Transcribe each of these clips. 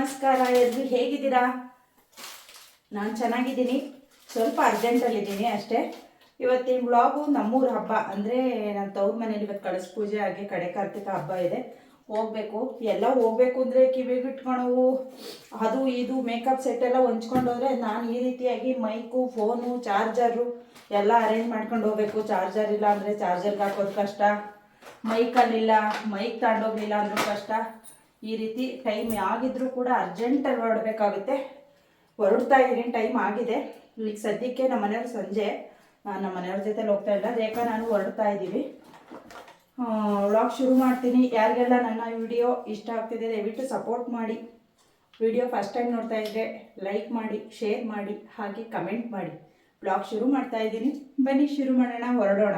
ನಮಸ್ಕಾರ ಎಲ್ರು ಹೇಗಿದ್ದೀರಾ? ನಾನು ಚೆನ್ನಾಗಿದ್ದೀನಿ. ಸ್ವಲ್ಪ ಅರ್ಜೆಂಟಲ್ಲಿದ್ದೀನಿ ಅಷ್ಟೇ. ಇವತ್ತಿನ ಬ್ಲಾಗು ನಮ್ಮೂರ ಹಬ್ಬ. ಅಂದರೆ ನನ್ನ ತವ್ರ ಮನೇಲಿ ಇವತ್ತು ಕಳಸ ಪೂಜೆ ಆಗಿ ಕಡೆ ಕಾರ್ತಿಕ ಹಬ್ಬ ಇದೆ. ಹೋಗ್ಬೇಕು. ಎಲ್ಲ ಹೋಗಬೇಕು ಅಂದರೆ ಕಿವಿಗೆ ಇಟ್ಕೊಳವು ಅದು, ಇದು ಮೇಕಪ್ ಸೆಟ್ ಎಲ್ಲ ಹೊಂಚ್ಕೊಂಡೋದ್ರೆ ನಾನು ಈ ರೀತಿಯಾಗಿ ಮೈಕು ಫೋನು ಚಾರ್ಜರು ಎಲ್ಲ ಅರೇಂಜ್ ಮಾಡ್ಕೊಂಡು ಹೋಗ್ಬೇಕು. ಚಾರ್ಜರ್ ಇಲ್ಲ ಅಂದರೆ ಚಾರ್ಜರ್ಗೆ ಹಾಕೋದು ಕಷ್ಟ. ಮೈಕಲ್ಲಿಲ್ಲ ಮೈಕ್ ತಗೊಂಡೋಗ್ಲಿಲ್ಲ ಅಂದ್ರೂ ಕಷ್ಟ. ಈ ರೀತಿ ಟೈಮ್ ಆಗಿದ್ರೂ ಕೂಡ ಅರ್ಜೆಂಟಲ್ಲಿ ಹೊರಡಬೇಕಾಗುತ್ತೆ. ಹೊರಡ್ತಾ ಇದ್ದೀನಿ ಟೈಮ್ ಆಗಿದೆ. ಈಗ ಸದ್ಯಕ್ಕೆ ನಮ್ಮ ಮನೆಯವ್ರು ಸಂಜೆ. ನಮ್ಮ ಮನೆಯವ್ರ ಜೊತೆ ಹೋಗ್ತಾ ಇಲ್ಲ. ರೇಖಾ ನಾನು ಹೊರಡ್ತಾ ಇದ್ದೀವಿ. ವ್ಲಾಗ್ ಶುರು ಮಾಡ್ತೀನಿ. ಯಾರಿಗೆಲ್ಲ ನನ್ನ ವಿಡಿಯೋ ಇಷ್ಟ ಆಗ್ತಿದೆ, ದಯವಿಟ್ಟು ಸಪೋರ್ಟ್ ಮಾಡಿ. ವಿಡಿಯೋ ಫಸ್ಟ್ ಟೈಮ್ ನೋಡ್ತಾ ಇದ್ದರೆ ಲೈಕ್ ಮಾಡಿ ಶೇರ್ ಮಾಡಿ, ಹಾಗೆ ಕಮೆಂಟ್ ಮಾಡಿ. ಬ್ಲಾಗ್ ಶುರು ಮಾಡ್ತಾ ಇದ್ದೀನಿ. ಬನ್ನಿ, ಶುರು ಮಾಡೋಣ, ಹೊರಡೋಣ.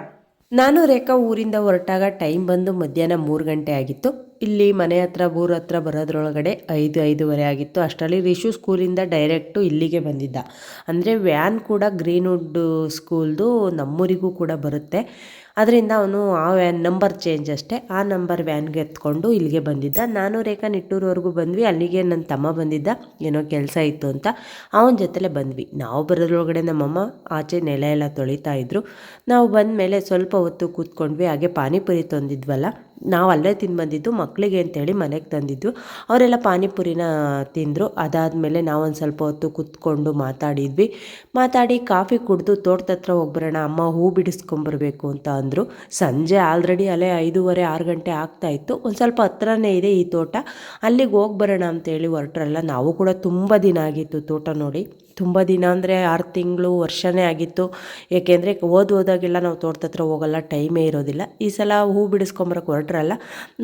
ನಾನು ರೇಖಾ ಊರಿಂದ ಹೊರಟಾಗ ಟೈಮ್ ಬಂದು ಮಧ್ಯಾಹ್ನ ಮೂರು ಗಂಟೆ ಆಗಿತ್ತು. ಇಲ್ಲಿ ಮನೆ ಹತ್ರ, ಊರ ಹತ್ರ ಬರೋದ್ರೊಳಗಡೆ ಐದು, ಐದೂವರೆ ಆಗಿತ್ತು. ಅಷ್ಟರಲ್ಲಿ ರಿಷು ಸ್ಕೂಲಿಂದ ಡೈರೆಕ್ಟು ಇಲ್ಲಿಗೆ ಬಂದಿದ್ದ. ಅಂದರೆ ವ್ಯಾನ್ ಕೂಡ ಗ್ರೀನ್ವುಡ್ ಸ್ಕೂಲ್ದು ನಮ್ಮೂರಿಗೂ ಕೂಡ ಬರುತ್ತೆ. ಅದರಿಂದ ಅವನು ಆ ವ್ಯಾನ್ ನಂಬರ್ ಚೇಂಜ್ ಅಷ್ಟೇ. ಆ ನಂಬರ್ ವ್ಯಾನ್ಗೆ ಎತ್ಕೊಂಡು ಇಲ್ಲಿಗೆ ಬಂದಿದ್ದ. ನಾನು ರೇಖಾ ನಿಟ್ಟೂರವರೆಗೂ ಬಂದ್ವಿ. ಅಲ್ಲಿಗೆ ನನ್ನ ತಮ್ಮ ಬಂದಿದ್ದ. ಏನೋ ಕೆಲಸ ಇತ್ತು ಅಂತ ಅವನ ಜೊತೆಲೆ ಬಂದ್ವಿ. ನಾವು ಬರೋದ್ರೊಳಗಡೆ ನಮ್ಮಮ್ಮ ಆಚೆ ನೆಲ ಎಲ್ಲ ತೊಳಿತಾ ಇದ್ರು. ನಾವು ಬಂದ ಮೇಲೆ ಸ್ವಲ್ಪ ಹೊತ್ತು ಕೂತ್ಕೊಂಡ್ವಿ. ಹಾಗೆ ಪಾನಿಪುರಿ ತಂದಿದ್ವಲ್ಲ. ನಾವು ಅಲ್ಲೇ ತಿಂದು ಬಂದಿದ್ದು ಮಕ್ಕಳಿಗೆ ಅಂತೇಳಿ ಮನೆಗೆ ತಂದಿದ್ದು. ಅವರೆಲ್ಲ ಪಾನಿಪುರಿನ ತಿಂದರು. ಅದಾದಮೇಲೆ ನಾವೊಂದು ಸ್ವಲ್ಪ ಹೊತ್ತು ಕೂತ್ಕೊಂಡು ಮಾತಾಡಿದ್ವಿ. ಮಾತಾಡಿ ಕಾಫಿ ಕುಡಿದು ತೋಟದ ಹತ್ರ ಹೋಗ್ಬರೋಣ, ಅಮ್ಮ ಹೂ ಬಿಡಿಸ್ಕೊಂಬರ್ಬೇಕು ಅಂತ ಅಂದರು. ಸಂಜೆ ಆಲ್ರೆಡಿ ಅಲ್ಲೇ ಐದೂವರೆ, ಆರು ಗಂಟೆ ಆಗ್ತಾ ಇತ್ತು. ಒಂದು ಸ್ವಲ್ಪ ಹತ್ರನೇ ಇದೆ ಈ ತೋಟ. ಅಲ್ಲಿಗೆ ಹೋಗಿ ಬರೋಣ ಅಂತೇಳಿ ಹೊರಟ್ರಲ್ಲ, ನಾವು ಕೂಡ ತುಂಬ ದಿನ ಆಗಿತ್ತು ತೋಟ ನೋಡಿ. ತುಂಬ ದಿನ ಅಂದರೆ ಆರು ತಿಂಗಳು ವರ್ಷನೇ ಆಗಿತ್ತು. ಏಕೆಂದರೆ ಓದು ಹೋದಾಗೆಲ್ಲ ನಾವು ತೋಟದ ಹತ್ರ ಹೋಗಲ್ಲ, ಟೈಮೇ ಇರೋದಿಲ್ಲ. ಈ ಸಲ ಹೂ ಬಿಡಿಸ್ಕೊಂಬರಕ್ಕೆ ಹೊರಟ್ರಲ್ಲ,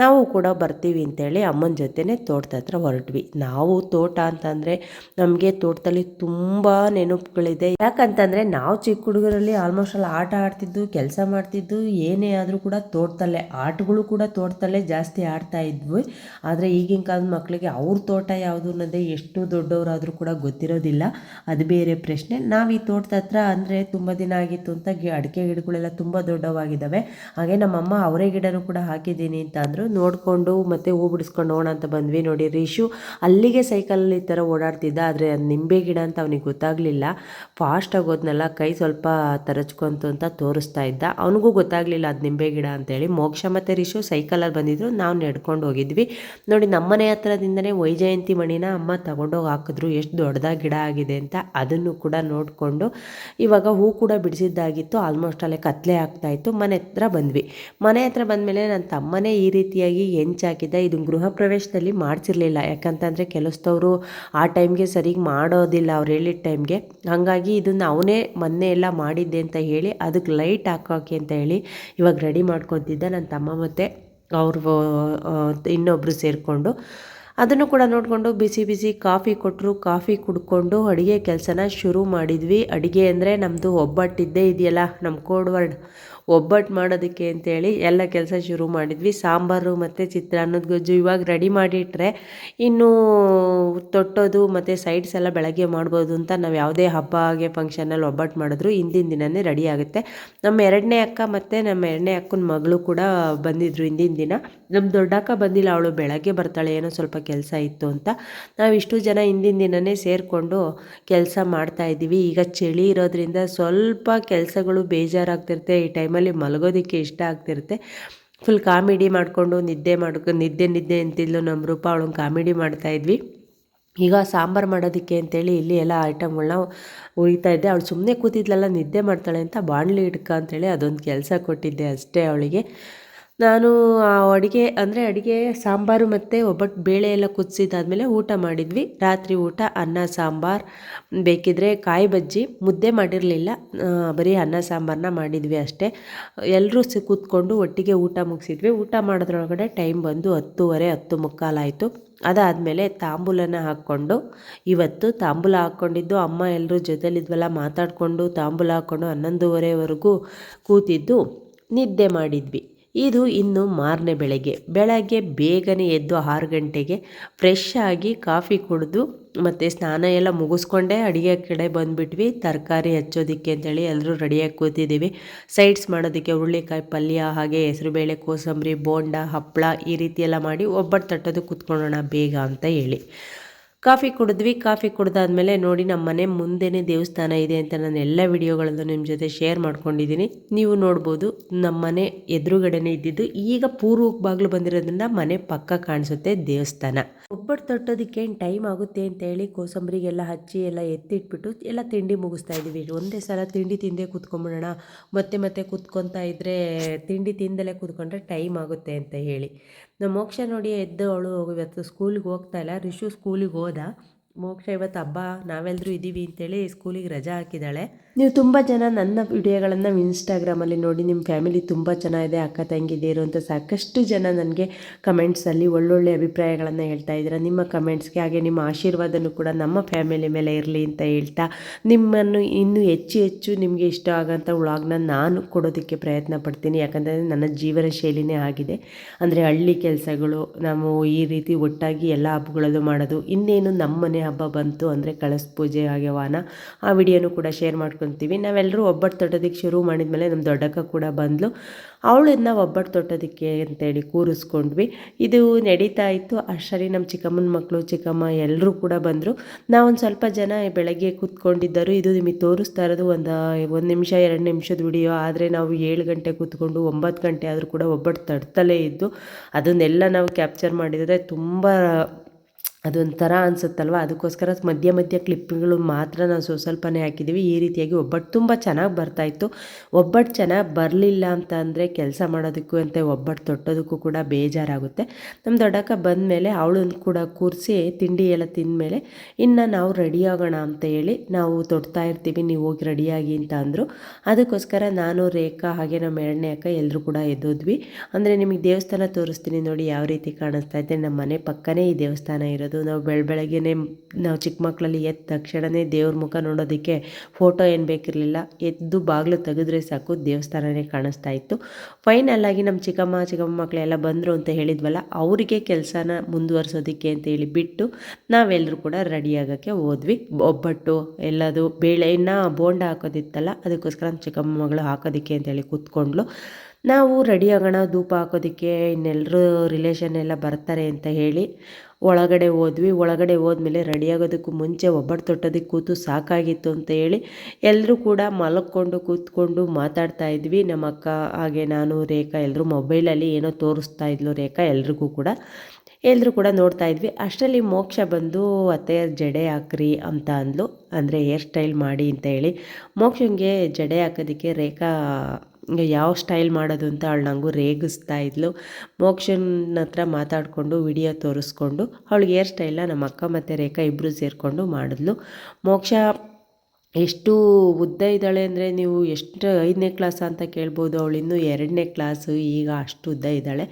ನಾವು ಕೂಡ ಬರ್ತೀವಿ ಅಂತೇಳಿ ಅಮ್ಮನ ಜೊತೆನೇ ತೋಟದ ಹತ್ರ ಹೊರಟ್ವಿ. ನಾವು ತೋಟ ಅಂತಂದರೆ ನಮಗೆ ತೋಟದಲ್ಲಿ ತುಂಬ ನೆನಪುಗಳಿದೆ. ಯಾಕಂತಂದರೆ ನಾವು ಚಿಕ್ಕ ಹುಡುಗರಲ್ಲಿ ಆಲ್ಮೋಸ್ಟ್ ಅಲ್ಲಿ ಆಟ ಆಡ್ತಿದ್ದು, ಕೆಲಸ ಮಾಡ್ತಿದ್ದು, ಏನೇ ಆದರೂ ಕೂಡ ತೋಟದಲ್ಲೇ, ಆಟಗಳು ಕೂಡ ತೋಟದಲ್ಲೇ ಜಾಸ್ತಿ ಆಡ್ತಾ ಇದ್ವಿ. ಆದರೆ ಈಗಿನ ಕಾಲದ ಮಕ್ಕಳಿಗೆ ಅವ್ರ ತೋಟ ಯಾವುದು ಅನ್ನೋದೇ ಎಷ್ಟು ದೊಡ್ಡವರಾದರೂ ಕೂಡ ಗೊತ್ತಿರೋದಿಲ್ಲ. ಅದು ಬೇರೆ ಪ್ರಶ್ನೆ. ನಾವು ಈ ತೋಟದ ಹತ್ರ ಅಂದರೆ ತುಂಬ ದಿನ ಆಗಿತ್ತು ಅಂತ ಗಿ ಅಡಿಕೆ ಗಿಡಗಳೆಲ್ಲ ತುಂಬ ದೊಡ್ಡವಾಗಿದ್ದಾವೆ ಹಾಗೆ ನಮ್ಮಮ್ಮ ಅವರೇ ಗಿಡನೂ ಕೂಡ ಹಾಕಿದ್ದೀನಿ ಅಂತ ಅಂದರು. ನೋಡಿಕೊಂಡು ಮತ್ತೆ ಹೂ ಬಿಡಿಸ್ಕೊಂಡು ಹೋಗೋಣ ಅಂತ ಬಂದ್ವಿ ನೋಡಿ. ರಿಶು ಅಲ್ಲಿಗೆ ಸೈಕಲಲ್ಲಿ ಈ ಥರ ಓಡಾಡ್ತಿದ್ದ. ಆದರೆ ಅದು ನಿಂಬೆ ಗಿಡ ಅಂತ ಅವನಿಗೆ ಗೊತ್ತಾಗಲಿಲ್ಲ. ಫಾಸ್ಟ್ ಆಗೋದ್ನೆಲ್ಲ ಕೈ ಸ್ವಲ್ಪ ತರಚ್ಕೊಂತು ಅಂತ ತೋರಿಸ್ತಾ ಇದ್ದ. ಅವನಿಗೂ ಗೊತ್ತಾಗಲಿಲ್ಲ ಅದು ನಿಂಬೆ ಗಿಡ ಅಂತೇಳಿ ಮೋಕ್ಷ ಮತ್ತು ರಿಶು ಸೈಕಲಲ್ಲಿ ಬಂದಿದ್ರು. ನಾವು ನೆಡ್ಕೊಂಡು ಹೋಗಿದ್ವಿ. ನೋಡಿ ನಮ್ಮನೆ ಹತ್ರದಿಂದನೇ ವೈಜಯಂತಿ ಮಣಿನ ಅಮ್ಮ ತಗೊಂಡೋಗಿ ಹಾಕಿದ್ರು. ಎಷ್ಟು ದೊಡ್ಡದಾಗಿ ಗಿಡ ಆಗಿದೆ ಅಂತ. ಅದನ್ನು ಕೂಡ ನೋಡಿಕೊಂಡು ಇವಾಗ ಹೂ ಕೂಡ ಬಿಡಿಸಿದ್ದಾಗಿತ್ತು ಆಲ್ಮೋಸ್ಟ್ ಅಲ್ಲೇ ಕತ್ಲೆ ಆಗ್ತಾಯಿತ್ತು ಮನೆ ಹತ್ರ ಬಂದ್ವಿ. ಮನೆ ಹತ್ರ ಬಂದಮೇಲೆ ನನ್ನ ತಮ್ಮನೇ ಈ ರೀತಿಯಾಗಿ ಹೆಂಚಾಕಿದ್ದ ಇದು ಗೃಹ ಪ್ರವೇಶದಲ್ಲಿ ಮಾಡ್ಸಿರ್ಲಿಲ್ಲ. ಯಾಕಂತಂದರೆ ಕೆಲಸದವರು ಆ ಟೈಮ್ಗೆ ಸರಿಗೆ ಮಾಡೋದಿಲ್ಲ ಅವ್ರು ಹೇಳಿದ ಟೈಮ್ಗೆ ಹಾಗಾಗಿ ಇದನ್ನು ಅವನೇ ಮೊನ್ನೆ ಎಲ್ಲ ಮಾಡಿದ್ದೆ ಅಂತ ಹೇಳಿ, ಅದಕ್ಕೆ ಲೈಟ್ ಹಾಕೋಕೆ ಅಂತ ಹೇಳಿ ಇವಾಗ ರೆಡಿ ಮಾಡ್ಕೊತಿದ್ದ. ನನ್ನ ತಮ್ಮ ಮತ್ತು ಅವ್ರು ಇನ್ನೊಬ್ಬರು ಸೇರಿಕೊಂಡು ಅದನ್ನು ಕೂಡ ನೋಡಿಕೊಂಡು ಬಿಸಿ ಬಿಸಿ ಕಾಫಿ ಕೊಟ್ಟರು ಕಾಫಿ ಕುಡ್ಕೊಂಡು ಅಡುಗೆ ಕೆಲಸನ ಶುರು ಮಾಡಿದ್ವಿ. ಅಡುಗೆ ಅಂದರೆ ನಮ್ಮದು ಒಬ್ಬಟ್ಟಿದ್ದೇ ಇದೆಯಲ್ಲ ನಮ್ಮ ಕೋಡ್ ವರ್ಡ್. ಒಬ್ಬಟ್ಟು ಮಾಡೋದಕ್ಕೆ ಅಂತೇಳಿ ಎಲ್ಲ ಕೆಲಸ ಶುರು ಮಾಡಿದ್ವಿ. ಸಾಂಬಾರು ಮತ್ತು ಚಿತ್ರಾನ್ನದ ಗೊಜ್ಜು ಇವಾಗ ರೆಡಿ ಮಾಡಿಟ್ರೆ ಇನ್ನೂ ತೊಟ್ಟೋದು ಮತ್ತು ಸೈಡ್ಸ್ ಎಲ್ಲ ಬೆಳಗ್ಗೆ ಮಾಡ್ಬೋದು ಅಂತ ನಾವು ಯಾವುದೇ ಹಬ್ಬ ಹಾಗೆ ಫಂಕ್ಷನಲ್ಲಿ ಒಬ್ಬಟ್ಟು ಮಾಡಿದ್ರು. ಹಿಂದಿನ ದಿನವೇ ರೆಡಿ ಆಗುತ್ತೆ. ನಮ್ಮ ಎರಡನೇ ಅಕ್ಕ ಮತ್ತು ನಮ್ಮ ಎರಡನೇ ಅಕ್ಕನ ಮಗಳು ಕೂಡ ಬಂದಿದ್ರು ಹಿಂದಿನ ದಿನ. ನಮ್ಮ ದೊಡ್ಡಕ್ಕ ಬಂದಿಲ್ಲ, ಅವಳು ಬೆಳಗ್ಗೆ ಬರ್ತಾಳೆ, ಏನೋ ಸ್ವಲ್ಪ ಕೆಲಸ ಇತ್ತು ಅಂತ. ನಾವು ಇಷ್ಟು ಜನ ಹಿಂದಿನ ದಿನವೇ ಸೇರಿಕೊಂಡು ಕೆಲಸ ಮಾಡ್ತಾ ಇದ್ದೀವಿ. ಈಗ ಚಳಿ ಇರೋದ್ರಿಂದ ಸ್ವಲ್ಪ ಕೆಲಸಗಳು ಬೇಜಾರಾಗ್ತಿರುತ್ತೆ. ಈ ಟೈಮಲ್ಲಿ ಮಲಗೋದಕ್ಕೆ ಇಷ್ಟ ಆಗ್ತಿರುತ್ತೆ. ಫುಲ್ ಕಾಮಿಡಿ ಮಾಡಿಕೊಂಡು ನಿದ್ದೆ ಮಾಡ್ಕೊ, ನಿದ್ದೆ ನಿದ್ದೆ ಅಂತಿದ್ಲು ನಮ್ಮ ರೂಪ ಅವಳು ಕಾಮಿಡಿ ಮಾಡ್ತಾಯಿದ್ವಿ ಈಗ ಸಾಂಬಾರು ಮಾಡೋದಕ್ಕೆ ಅಂತೇಳಿ ಇಲ್ಲಿ ಎಲ್ಲ ಐಟಮ್ಗಳನ್ನ ಉರಿತಾ ಇದ್ದೆ. ಅವಳು ಸುಮ್ಮನೆ ಕೂತಿದ್ಲಲ್ಲ, ನಿದ್ದೆ ಮಾಡ್ತಾಳೆ ಅಂತ ಬಾಣಲಿ ಹಿಡ್ಕ ಅಂತೇಳಿ ಅದೊಂದು ಕೆಲಸ ಕೊಟ್ಟಿದ್ದೆ ಅಷ್ಟೇ ಅವಳಿಗೆ. ನಾನು ಆ ಅಡುಗೆ ಅಂದರೆ ಅಡುಗೆ, ಸಾಂಬಾರು ಮತ್ತು ಒಬ್ಬಟ್ಟು ಬೇಳೆ ಎಲ್ಲ ಕುದಿಸಿದಾದ್ಮೇಲೆ ಊಟ ಮಾಡಿದ್ವಿ. ರಾತ್ರಿ ಊಟ ಅನ್ನ, ಸಾಂಬಾರು. ಬೇಕಿದ್ರೆ ಕಾಯಿ ಬಜ್ಜಿ, ಮುದ್ದೆ ಮಾಡಿರಲಿಲ್ಲ. ಬರೀ ಅನ್ನ ಸಾಂಬಾರನ್ನ ಮಾಡಿದ್ವಿ ಅಷ್ಟೇ. ಎಲ್ಲರೂ ಸಿ ಕೂತ್ಕೊಂಡು ಒಟ್ಟಿಗೆ ಊಟ ಮುಗಿಸಿದ್ವಿ. ಊಟ ಮಾಡೋದ್ರೊಳಗಡೆ ಟೈಮ್ ಬಂದು ಹತ್ತೂವರೆ, ಹತ್ತು ಮುಕ್ಕಾಲಾಯಿತು ಅದಾದಮೇಲೆ ತಾಂಬೂಲನ ಹಾಕ್ಕೊಂಡು, ಇವತ್ತು ತಾಂಬೂಲ ಹಾಕ್ಕೊಂಡಿದ್ದು ಅಮ್ಮ ಎಲ್ಲರೂ ಜೊತೆಲಿದ್ವಲ್ಲ, ಮಾತಾಡಿಕೊಂಡು ತಾಂಬೂಲ ಹಾಕ್ಕೊಂಡು ಹನ್ನೊಂದುವರೆವರೆಗೂ ಕೂತಿದ್ದು ನಿದ್ದೆ ಮಾಡಿದ್ವಿ. ಇದು ಇನ್ನು ಮಾರನೇ ಬೆಳಗ್ಗೆ. ಬೆಳಗ್ಗೆ ಬೇಗನೆ ಎದ್ದು ಆರು ಗಂಟೆಗೆ ಫ್ರೆಶ್ ಆಗಿ ಕಾಫಿ ಕುಡಿದು ಮತ್ತು ಸ್ನಾನ ಎಲ್ಲ ಮುಗಿಸ್ಕೊಂಡೇ. ಅಡುಗೆ ಕಡೆ ಬಂದುಬಿಟ್ವಿ. ತರಕಾರಿ ಹಚ್ಚೋದಕ್ಕೆ ಅಂತೇಳಿ ಎಲ್ಲರೂ ರೆಡಿಯಾಗಿ ಕೂತಿದ್ದೀವಿ. ಸೈಡ್ಸ್ ಮಾಡೋದಕ್ಕೆ ಹುರುಳಿಕಾಯಿ ಪಲ್ಯ, ಹಾಗೆ ಹೆಸರುಬೇಳೆ, ಕೋಸಂಬರಿ, ಬೋಂಡ ಹಪ್ಪಳ ಈ ರೀತಿ ಎಲ್ಲ ಮಾಡಿ ಒಬ್ಬಟ್ಟು ತಟ್ಟೋದು ಕೂತ್ಕೊಳ್ಳೋಣ ಬೇಗ ಅಂತ ಹೇಳಿ. ಕಾಫಿ ಕುಡಿದ್ವಿ, ಕಾಫಿ ಕುಡ್ದಾದ್ಮೇಲೆ ನೋಡಿ ನಮ್ಮ ಮನೆ ಮುಂದೆನೇ ದೇವಸ್ಥಾನ ಇದೆ ಅಂತ ನಾನು ಎಲ್ಲ ವಿಡಿಯೋಗಳಲ್ಲೂ ನಿಮ್ಮ ಜೊತೆ ಶೇರ್ ಮಾಡ್ಕೊಂಡಿದ್ದೀನಿ. ನೀವು ನೋಡ್ಬೋದು ನಮ್ಮ ಮನೆ ಎದುರುಗಡೆನೇ ಇದ್ದಿದ್ದು, ಈಗ ಪೂರ್ವ ಬಾಗಿಲು ಬಂದಿರೋದ್ರಿಂದ ಮನೆ ಪಕ್ಕ ಕಾಣಿಸುತ್ತೆ ದೇವಸ್ಥಾನ. ಒಬ್ಬಟ್ಟು ತೊಟ್ಟೋದಕ್ಕೆ ಏನು ಟೈಮ್ ಆಗುತ್ತೆ ಅಂತ ಹೇಳಿ ಕೋಸಂಬರಿಗೆಲ್ಲ ಹಚ್ಚಿ ಎಲ್ಲ ಎತ್ತಿಟ್ಬಿಟ್ಟು ಎಲ್ಲ ತಿಂಡಿ ಮುಗಿಸ್ತಾ ಇದ್ದೀವಿ. ಒಂದೇ ಸಲ ತಿಂಡಿ ತಿಂದೇ ಕೂತ್ಕೊಂಬಿಡೋಣ. ಮತ್ತೆ ಮತ್ತೆ ಕೂತ್ಕೊತಾ ಇದ್ದರೆ ತಿಂಡಿ ತಿಂದಲೇ ಕೂತ್ಕೊಂಡ್ರೆ ಟೈಮ್ ಆಗುತ್ತೆ ಅಂತ ಹೇಳಿ. ನಮ್ಮ ಮೋಕ್ಷ ನೋಡಿ ಎದ್ದು ಅವಳು ಇವತ್ತು ಸ್ಕೂಲಿಗೆ ಹೋಗ್ತಾ ಇಲ್ಲ. ರಿಷು ಸ್ಕೂಲಿಗೆ ಹೋದ. ಮೋಕ್ಷ ಇವತ್ತು ಹಬ್ಬ ನಾವೆಲ್ಲರೂ ಇದ್ದೀವಿ ಅಂತೇಳಿ ಸ್ಕೂಲಿಗೆ ರಜಾ ಹಾಕಿದ್ದಾಳೆ. ನೀವು ತುಂಬ ಜನ ನನ್ನ ವಿಡಿಯೋಗಳನ್ನು ಇನ್ಸ್ಟಾಗ್ರಾಮಲ್ಲಿ ನೋಡಿ, ನಿಮ್ಮ ಫ್ಯಾಮಿಲಿ ತುಂಬ ಚೆನ್ನಾಗಿದೆ, ಅಕ್ಕ ತಂಗಿದ್ದೀರು ಅಂತ ಸಾಕಷ್ಟು ಜನ ನನಗೆ ಕಮೆಂಟ್ಸಲ್ಲಿ ಒಳ್ಳೊಳ್ಳೆ ಅಭಿಪ್ರಾಯಗಳನ್ನು ಹೇಳ್ತಾ ಇದ್ದೀರಾ. ನಿಮ್ಮ ಕಮೆಂಟ್ಸ್ಗೆ ಹಾಗೆ ನಿಮ್ಮ ಆಶೀರ್ವಾದನೂ ಕೂಡ ನಮ್ಮ ಫ್ಯಾಮಿಲಿ ಮೇಲೆ ಇರಲಿ ಅಂತ ಹೇಳ್ತಾ, ನಿಮ್ಮನ್ನು ಇನ್ನೂ ಹೆಚ್ಚು ಹೆಚ್ಚು ನಿಮಗೆ ಇಷ್ಟ ಆಗೋಂಥ ಉಳಾಗ್ನ ನಾನು ಕೊಡೋದಕ್ಕೆ ಪ್ರಯತ್ನ ಪಡ್ತೀನಿ. ಯಾಕಂದರೆ ನನ್ನ ಜೀವನ ಶೈಲಿನೇ ಆಗಿದೆ. ಅಂದರೆ ಹಳ್ಳಿ ಕೆಲಸಗಳು, ನಾವು ಈ ರೀತಿ ಒಟ್ಟಾಗಿ ಎಲ್ಲ ಹಬ್ಬಗಳಲ್ಲೂ ಮಾಡೋದು, ಇನ್ನೇನು ನಮ್ಮನೆ ಹಬ್ಬ ಬಂತು ಅಂದರೆ ಕಳಸ ಪೂಜೆ ಹಾಗೆ ಆ ವಿಡಿಯೋನು ಕೂಡ ಶೇರ್ ಮಾಡ್ಕೊತೀವಿ. ನಾವೆಲ್ಲರೂ ಒಬ್ಬಟ್ಟು ತೊಟ್ಟೋದಕ್ಕೆ ಶುರು ಮಾಡಿದ್ಮೇಲೆ ನಮ್ಮ ದೊಡ್ಡಕ್ಕ ಕೂಡ ಬಂದಳು ಅವಳನ್ನ ಒಬ್ಬಟ್ಟು ತೊಟ್ಟೋದಕ್ಕೆ ಅಂತೇಳಿ ಕೂರಿಸ್ಕೊಂಡ್ವಿ. ಇದು ನಡೀತಾ ಇತ್ತು. ಅಷ್ಟರಿ ನಮ್ಮ ಚಿಕ್ಕಮ್ಮನ ಮಕ್ಕಳು ಚಿಕ್ಕಮ್ಮ ಎಲ್ಲರೂ ಕೂಡ ಬಂದರು. ನಾವೊಂದು ಸ್ವಲ್ಪ ಜನ ಬೆಳಗ್ಗೆ ಕೂತ್ಕೊಂಡಿದ್ದರು. ಇದು ನಿಮಗೆ ತೋರಿಸ್ತಾ ಇರೋದು ಒಂದು ಒಂದು ನಿಮಿಷ, ಎರಡು ನಿಮಿಷದ ವಿಡಿಯೋ. ಆದರೆ ನಾವು ಏಳು ಗಂಟೆ ಕೂತ್ಕೊಂಡು ಒಂಬತ್ತು ಗಂಟೆ ಆದರೂ ಕೂಡ ಒಬ್ಬಟ್ಟು ತಡ್ತಲೇ ಇದ್ದು, ಅದನ್ನೆಲ್ಲ ನಾವು ಕ್ಯಾಪ್ಚರ್ ಮಾಡಿದರೆ ತುಂಬ ಅದೊಂಥರ ಅನಿಸುತ್ತಲ್ವ? ಅದಕ್ಕೋಸ್ಕರ ಮಧ್ಯ ಮಧ್ಯ ಕ್ಲಿಪ್ಗಳು ಮಾತ್ರ ನಾವು ಸ್ವಲ್ಪ ಸ್ವಲ್ಪನೇ ಹಾಕಿದ್ದೀವಿ ಈ ರೀತಿಯಾಗಿ ಒಬ್ಬಟ್ಟು ತುಂಬ ಚೆನ್ನಾಗಿ ಬರ್ತಾಯಿತ್ತು ಒಬ್ಬಟ್ಟು ಚೆನ್ನಾಗಿ ಬರಲಿಲ್ಲ ಅಂತ ಅಂದರೆ ಕೆಲಸ ಮಾಡೋದಕ್ಕೂ ಅಂತ ಒಬ್ಬಟ್ಟು ತೊಟ್ಟೋದಕ್ಕೂ ಕೂಡ ಬೇಜಾರಾಗುತ್ತೆ. ನಮ್ಮ ದೊಡ್ಡಕ್ಕ ಬಂದಮೇಲೆ ಅವಳನ್ನು ಕೂಡ ಕೂರಿಸಿ ತಿಂಡಿ ಎಲ್ಲ ತಿಂದಮೇಲೆ, ಇನ್ನು ನಾವು ರೆಡಿ ಆಗೋಣ ಅಂತ ಹೇಳಿ ನಾವು ತೊಡ್ತಾ ಇರ್ತೀವಿ, ನೀವು ಹೋಗಿ ರೆಡಿಯಾಗಿ ಅಂತ ಅಂದರು. ಅದಕ್ಕೋಸ್ಕರ ನಾನು, ರೇಖಾ ಹಾಗೆ ನಮ್ಮ ಎರಡನೇ ಅಕ್ಕ ಎಲ್ಲರೂ ಕೂಡ ಎದ್ದೋದ್ವಿ. ಅಂದರೆ ನಿಮಗೆ ದೇವಸ್ಥಾನ ತೋರಿಸ್ತೀನಿ ನೋಡಿ ಯಾವ ರೀತಿ ಕಾಣಿಸ್ತಾ ಇದೆ. ನಮ್ಮ ಮನೆ ಪಕ್ಕನೇ ಈ ದೇವಸ್ಥಾನ ಇರೋದು. ನಾವು ಬೆಳ, ಬೆಳಗ್ಗೆನೇ ನಾವು ಚಿಕ್ಕ ಮಕ್ಕಳಲ್ಲಿ ಎದ್ದ ತಕ್ಷಣವೇ ದೇವ್ರ ಮುಖ ನೋಡೋದಕ್ಕೆ ಫೋಟೋ ಏನು ಬೇಕಿರಲಿಲ್ಲ. ಎದ್ದು ಬಾಗಿಲು ತೆಗೆದ್ರೆ ಸಾಕು, ದೇವಸ್ಥಾನನೇ ಕಾಣಿಸ್ತಾ ಇತ್ತು. ಫೈನಲ್ ಆಗಿ ನಮ್ಮ ಚಿಕ್ಕಮ್ಮ ಚಿಕ್ಕಮ್ಮ ಮಕ್ಕಳೆಲ್ಲ ಬಂದರು ಅಂತ ಹೇಳಿದ್ವಲ್ಲ, ಅವರಿಗೆ ಕೆಲಸನ ಮುಂದುವರ್ಸೋದಕ್ಕೆ ಅಂತ ಹೇಳಿ ಬಿಟ್ಟು ನಾವೆಲ್ಲರೂ ಕೂಡ ರೆಡಿ ಆಗೋಕ್ಕೆ ಹೋದ್ವಿ. ಒಬ್ಬಟ್ಟು, ಎಲ್ಲದು ಬೇಳೆ, ಇನ್ನು ಬೋಂಡ ಹಾಕೋದಿತ್ತಲ್ಲ, ಅದಕ್ಕೋಸ್ಕರ ನಮ್ಮ ಚಿಕ್ಕಮ್ಮ ಮಗಳು ಹಾಕೋದಕ್ಕೆ ಅಂತೇಳಿ ಕೂತ್ಕೊಂಡ್ಲು ನಾವು ರೆಡಿ ಆಗೋಣ, ಧೂಪ ಹಾಕೋದಕ್ಕೆ ಇನ್ನೆಲ್ಲರೂ ರಿಲೇಷನ್ ಎಲ್ಲ ಬರ್ತಾರೆ ಅಂತ ಹೇಳಿ ಒಳಗಡೆ ಹೋದ್ವಿ. ಒಳಗಡೆ ಹೋದ್ಮೇಲೆ ರೆಡಿ ಆಗೋದಕ್ಕೂ ಮುಂಚೆ ಒಬ್ಬಟ್ಟು ತೊಟ್ಟೋದಕ್ಕೆ ಕೂತು ಸಾಕಾಗಿತ್ತು ಅಂತ ಹೇಳಿ ಎಲ್ಲರೂ ಕೂಡ ಮಲಕ್ಕೊಂಡು ಕೂತ್ಕೊಂಡು ಮಾತಾಡ್ತಾ ಇದ್ವಿ. ನಮ್ಮ ಅಕ್ಕ, ಹಾಗೆ ನಾನು, ರೇಖಾ ಎಲ್ಲರೂ ಮೊಬೈಲಲ್ಲಿ ಏನೋ ತೋರಿಸ್ತಾ ಇದ್ಲು ರೇಖಾ ಎಲ್ರಿಗೂ ಕೂಡ. ಎಲ್ಲರೂ ಕೂಡ ನೋಡ್ತಾ ಇದ್ವಿ. ಅಷ್ಟರಲ್ಲಿ ಮೋಕ್ಷ ಬಂದು ಅತ್ತೆ ಜಡೆ ಹಾಕ್ರಿ ಅಂತ ಅಂದ್ಲು. ಅಂದರೆ ಹೇರ್ ಸ್ಟೈಲ್ ಮಾಡಿ ಅಂತ ಹೇಳಿ ಮೋಕ್ಷಂಗೆ ಜಡೆ ಹಾಕೋದಕ್ಕೆ ರೇಖಾ ಯಾವ ಸ್ಟೈಲ್ ಮಾಡೋದು ಅಂತ ಅವಳು ನನಗೂ ರೇಗಿಸ್ತಾ ಇದ್ಲು. ಮೋಕ್ಷನ್ ಹತ್ರ ಮಾತಾಡಿಕೊಂಡು ವಿಡಿಯೋ ತೋರಿಸ್ಕೊಂಡು ಅವಳಿಗೆ ಹೇರ್ ಸ್ಟೈಲ್ನ ನಮ್ಮ ಅಕ್ಕ ಮತ್ತು ರೇಖಾ ಇಬ್ಬರು ಸೇರಿಕೊಂಡು ಮಾಡಿದ್ಲು. ಮೋಕ್ಷ ಎಷ್ಟು ಉದ್ದ ಇದ್ದಾಳೆ ಅಂದರೆ ನೀವು ಎಷ್ಟು ಐದನೇ ಕ್ಲಾಸ್ ಅಂತ ಕೇಳ್ಬೋದು. ಅವಳಿನ್ನೂ ಎರಡನೇ ಕ್ಲಾಸು ಈಗ ಅಷ್ಟು ಉದ್ದ ಇದ್ದಾಳೆ.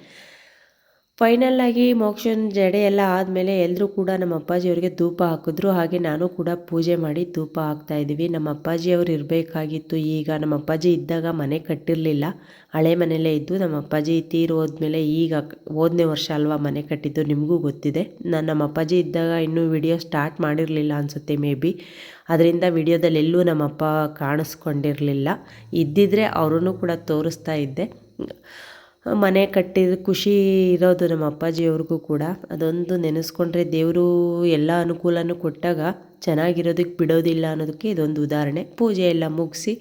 ಫೈನಲ್ ಆಗಿ ಮೋಕ್ಷನ್ ಜಡೆ ಎಲ್ಲ ಆದಮೇಲೆ ಎಲ್ಲರೂ ಕೂಡ ನಮ್ಮ ಅಪ್ಪಾಜಿಯವ್ರಿಗೆ ಧೂಪ ಹಾಕಿದ್ರು. ಹಾಗೆ ನಾನು ಕೂಡ ಪೂಜೆ ಮಾಡಿ ಧೂಪ ಹಾಕ್ತಾ ಇದ್ದೀವಿ ನಮ್ಮ ಅಪ್ಪಾಜಿಯವ್ರು ಇರಬೇಕಾಗಿತ್ತು. ಈಗ ನಮ್ಮ ಅಪ್ಪಾಜಿ ಇದ್ದಾಗ ಮನೆ ಕಟ್ಟಿರಲಿಲ್ಲ. ಹಳೆ ಮನೆಯಲ್ಲೇ ಇದ್ದು ನಮ್ಮ ಅಪ್ಪಾಜಿ ತೀರು ಹೋದ್ಮೇಲೆ ಈಗ ಹೋದನೇ ವರ್ಷ ಅಲ್ವಾ ಮನೆ ಕಟ್ಟಿದ್ದು ನಿಮಗೂ ಗೊತ್ತಿದೆ. ನಾನು ನಮ್ಮ ಅಪ್ಪಾಜಿ ಇದ್ದಾಗ ಇನ್ನೂ ವಿಡಿಯೋ ಸ್ಟಾರ್ಟ್ ಮಾಡಿರಲಿಲ್ಲ ಅನಿಸುತ್ತೆ ಮೇ ಬಿ. ಅದರಿಂದ ವಿಡಿಯೋದಲ್ಲಿ ಎಲ್ಲೂ ನಮ್ಮ ಅಪ್ಪ ಕಾಣಿಸ್ಕೊಂಡಿರಲಿಲ್ಲ. ಇದ್ದಿದ್ರೆ ಅವರೂ ಕೂಡ ತೋರಿಸ್ತಾ ಇದ್ದೆ. ಮನೆ ಕಟ್ಟಿದ ಖುಷಿ ಇರೋದು ನಮ್ಮ ಅಪ್ಪಾಜಿಯವ್ರಿಗೂ ಕೂಡ. ಅದೊಂದು ನೆನೆಸ್ಕೊಂಡ್ರೆ ದೇವರು ಎಲ್ಲ ಅನುಕೂಲನೂ ಕೊಟ್ಟಾಗ ಚೆನ್ನಾಗಿರೋದಕ್ಕೆ ಬಿಡೋದಿಲ್ಲ ಅನ್ನೋದಕ್ಕೆ ಇದೊಂದು ಉದಾಹರಣೆ. ಪೂಜೆ ಎಲ್ಲ ಮುಗಿಸಿ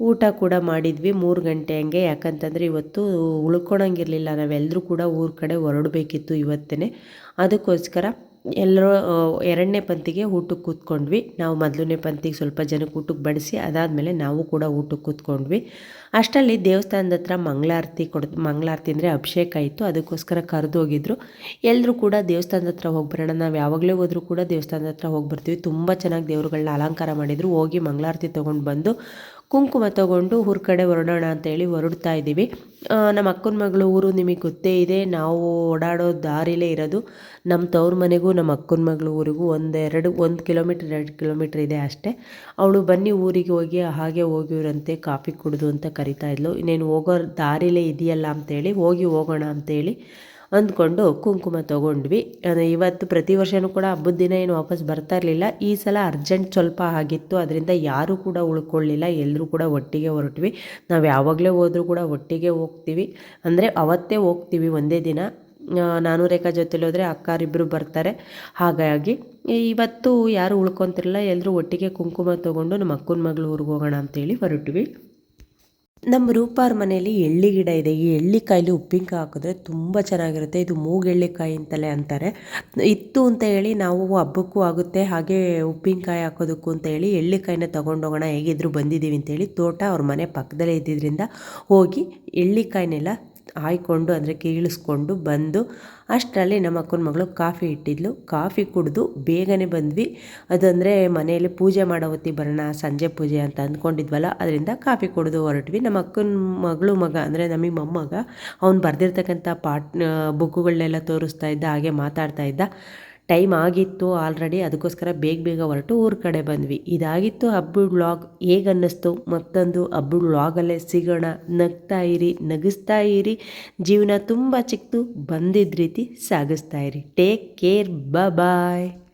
ಊಟ ಕೂಡ ಮಾಡಿದ್ವಿ ಮೂರು ಗಂಟೆ ಹಂಗೆ. ಯಾಕಂತಂದರೆ ಇವತ್ತು ಉಳ್ಕೊಳಂಗಿರಲಿಲ್ಲ. ನಾವೆಲ್ಲರೂ ಕೂಡ ಊರ ಕಡೆ ಹೊರಡಬೇಕಿತ್ತು ಇವತ್ತೇ ಅದಕ್ಕೋಸ್ಕರ ಎಲ್ಲರೂ ಎರಡನೇ ಪಂತಿಗೆ ಊಟಕ್ಕೆ ಕೂತ್ಕೊಂಡ್ವಿ. ನಾವು ಮೊದಲನೇ ಪಂತಿಗೆ ಸ್ವಲ್ಪ ಜನಕ್ಕೆ ಊಟಕ್ಕೆ ಬಡಿಸಿ, ಅದಾದಮೇಲೆ ನಾವು ಕೂಡ ಊಟಕ್ಕೆ ಕೂತ್ಕೊಂಡ್ವಿ. ಅಷ್ಟರಲ್ಲಿ ದೇವಸ್ಥಾನದ ಹತ್ರ ಮಂಗಳಾರತಿ ಕೊಡ್, ಮಂಗಳಾರತಿ ಅಂದರೆ ಅಭಿಷೇಕ ಇತ್ತು. ಅದಕ್ಕೋಸ್ಕರ ಕರೆದೋಗಿದ್ರು ಎಲ್ಲರೂ ಕೂಡ ದೇವಸ್ಥಾನದ ಹತ್ರ ಹೋಗಿ ಬರೋಣ. ನಾವು ಯಾವಾಗಲೇ ಹೋದರೂ ಕೂಡ ದೇವಸ್ಥಾನದ ಹತ್ರ ಹೋಗಿ ಬರ್ತೀವಿ. ತುಂಬ ಚೆನ್ನಾಗಿ ದೇವ್ರುಗಳನ್ನ ಅಲಂಕಾರ ಮಾಡಿದರು. ಹೋಗಿ ಮಂಗಳಾರತಿ ತೊಗೊಂಡು ಬಂದು ಕುಂಕುಮ ತೊಗೊಂಡು ಊರ ಕಡೆ ಹೊರಡೋಣ ಅಂತೇಳಿ ಹೊರಡ್ತಾ ಇದ್ದೀವಿ. ನಮ್ಮ ಅಕ್ಕನ ಮಗಳು ಊರು ನಿಮಗೆ ಗೊತ್ತೇ ಇದೆ. ನಾವು ಓಡಾಡೋ ದಾರಿಲೇ ಇರೋದು ನಮ್ಮ ತವ್ರ ಮನೆಗೂ ನಮ್ಮ ಅಕ್ಕನ ಮಗಳು ಊರಿಗೂ ಒಂದೆರಡು, ಒಂದು ಕಿಲೋಮೀಟ್ರ್, ಎರಡು ಕಿಲೋಮೀಟ್ರ್ ಇದೆ ಅಷ್ಟೇ. ಅವಳು ಬನ್ನಿ ಊರಿಗೆ ಹೋಗಿ ಹಾಗೆ ಹೋಗಿರಂತೆ ಕಾಫಿ ಕುಡಿದು ಅಂತ ಕರಿತಾ ಇದ್ಲು. ಇನ್ನೇನು ಹೋಗೋ ದಾರಿಲೇ ಇದೆಯಲ್ಲ ಅಂತೇಳಿ, ಹೋಗಿ ಹೋಗೋಣ ಅಂತೇಳಿ ಅಂದ್ಕೊಂಡು ಕುಂಕುಮ ತೊಗೊಂಡ್ವಿ. ಇವತ್ತು ಪ್ರತಿ ವರ್ಷವೂ ಕೂಡ ಹಬ್ಬದ ದಿನ ಏನು ವಾಪಸ್ ಬರ್ತಾ ಇರಲಿಲ್ಲ. ಈ ಸಲ ಅರ್ಜೆಂಟ್ ಸ್ವಲ್ಪ ಆಗಿತ್ತು. ಅದರಿಂದ ಯಾರೂ ಕೂಡ ಉಳ್ಕೊಳ್ಳಿಲ್ಲ. ಎಲ್ಲರೂ ಕೂಡ ಒಟ್ಟಿಗೆ ಹೊರಟ್ವಿ. ನಾವು ಯಾವಾಗಲೇ ಹೋದರೂ ಕೂಡ ಒಟ್ಟಿಗೆ ಹೋಗ್ತೀವಿ. ಅಂದರೆ ಅವತ್ತೇ ಹೋಗ್ತೀವಿ ಒಂದೇ ದಿನ. ನಾನು ರೇಖಾ ಜೊತೆಲಿ ಹೋದರೆ ಅಕ್ಕಾರಿಬ್ಬರು ಬರ್ತಾರೆ. ಹಾಗಾಗಿ ಇವತ್ತು ಯಾರು ಉಳ್ಕೊತಿರಲ್ಲ ಎಲ್ಲರೂ ಒಟ್ಟಿಗೆ ಕುಂಕುಮ ತೊಗೊಂಡು ನಮ್ಮ ಅಕ್ಕನ ಮಗಳು ಊರಿಗೆ ಹೋಗೋಣ ಅಂತೇಳಿ ಹೊರಟ್ವಿ. ನಮ್ಮ ರೂಪಾರ ಮನೆಯಲ್ಲಿ ಎಳ್ಳಿ ಗಿಡ ಇದೆ. ಈ ಎಳ್ಳಿಕಾಯಲ್ಲಿ ಉಪ್ಪಿನಕಾಯಿ ಹಾಕಿದ್ರೆ ತುಂಬ ಚೆನ್ನಾಗಿರುತ್ತೆ. ಇದು ಮೂಗೆಳ್ಳಿಕಾಯಿ ಅಂತಲೇ ಅಂತಾರೆ. ಇತ್ತು ಅಂತ ಹೇಳಿ ನಾವು ಹಬ್ಬಕ್ಕೂ ಆಗುತ್ತೆ. ಹಾಗೆ ಉಪ್ಪಿನಕಾಯಿ ಹಾಕೋದಕ್ಕೂ ಅಂತ ಹೇಳಿ ಎಳ್ಳಿಕಾಯಿನ ತೊಗೊಂಡೋಗೋಣ. ಹೇಗಿದ್ರು ಬಂದಿದ್ದೀವಿ ಅಂತೇಳಿ ತೋಟ ಅವ್ರ ಮನೆ ಪಕ್ಕದಲ್ಲೇ ಇದ್ದಿದ್ದರಿಂದ ಹೋಗಿ ಎಳ್ಳಿಕಾಯಿನೆಲ್ಲ ಆಯ್ಕೊಂಡು ಅಂದರೆ ಕೀಳಿಸ್ಕೊಂಡು ಬಂದು ಅಷ್ಟರಲ್ಲಿ ನಮ್ಮ ಅಕ್ಕನ ಮಗಳು ಕಾಫಿ ಇಟ್ಟಿದ್ಲು. ಕಾಫಿ ಕುಡಿದು ಬೇಗನೆ ಬಂದ್ವಿ. ಅದಂದರೆ ಮನೆಯಲ್ಲಿ ಪೂಜೆ ಮಾಡೋ ಹೊತ್ತಿಗೆ ಬರೋಣ, ಸಂಜೆ ಪೂಜೆ ಅಂತ ಅಂದ್ಕೊಂಡಿದ್ವಲ್ಲ, ಅದರಿಂದ ಕಾಫಿ ಕುಡಿದು ಹೊರಟ್ವಿ. ನಮ್ಮ ಅಕ್ಕನ ಮಗಳು ಮಗ ಅಂದರೆ ನಮಗೆ ಮೊಮ್ಮಗ, ಅವ್ನು ಬರೆದಿರ್ತಕ್ಕಂಥ ಪಾಟ್ ಬುಕ್ಕುಗಳನ್ನೆಲ್ಲ ತೋರಿಸ್ತಾ ಇದ್ದ, ಹಾಗೆ ಮಾತಾಡ್ತಾ ಇದ್ದ. ಟೈಮ್ ಆಗಿತ್ತು ಆಲ್ರೆಡಿ ಅದಕ್ಕೋಸ್ಕರ ಬೇಗ ಬೇಗ ಹೊರಟು ಊರ ಕಡೆ ಬಂದ್ವಿ. ಇದಾಗಿತ್ತು ಹಬ್ಬದ ವ್ಲಾಗ್. ಹೇಗೆ ಅನ್ನಿಸ್ತು? ಮತ್ತೊಂದು ಹಬ್ಬದ ವ್ಲಾಗಲ್ಲೇ ಸಿಗೋಣ. ನಗ್ತಾ ಇರಿ, ನಗಿಸ್ತಾ ಇರಿ. ಜೀವನ ತುಂಬ ಚಿಕ್ಕದು ಬಂದಿದ್ದ ರೀತಿ ಸಾಗಿಸ್ತಾ ಇರಿ. Take care bye